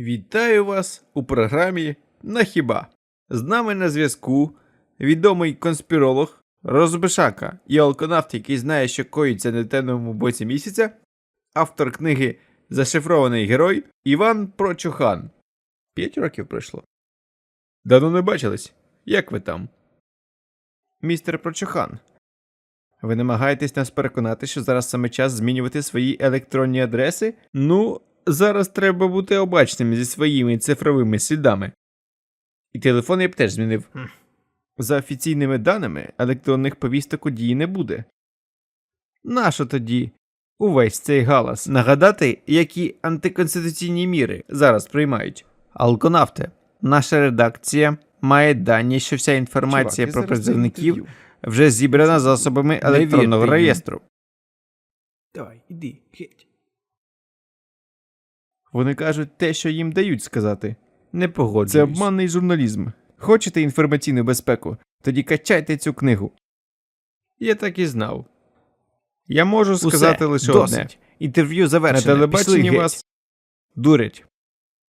Вітаю вас у програмі На хіба. З нами на зв'язку відомий конспіролог, розбишака і алконавт, який знає, що коїться на темному боці місяця, автор книги Зашифрований герой Іван Прочухан. П'ять років пройшло. Давно не бачились. Як ви там? Містер Прочухан. Ви намагаєтесь нас переконати, що зараз саме час змінювати свої електронні адреси? Ну, зараз треба бути обачним зі своїми цифровими слідами. І телефон я б теж змінив. За офіційними даними, електронних повісток у дії не буде. Нащо тоді увесь цей галас? Нагадати, які антиконституційні міри зараз приймають? Алконавте, наша редакція має дані, що вся інформація про призовників вже зібрана засобами електронного реєстру. Давай, іди, геть. Вони кажуть те, що їм дають сказати. Не погоджуюсь. Це обманний журналізм. Хочете інформаційну безпеку? Тоді качайте цю книгу. Я так і знав. Я можу сказати лише досить. одне. Інтерв'ю На завершено. телебаченні Пішли геть. вас дурять.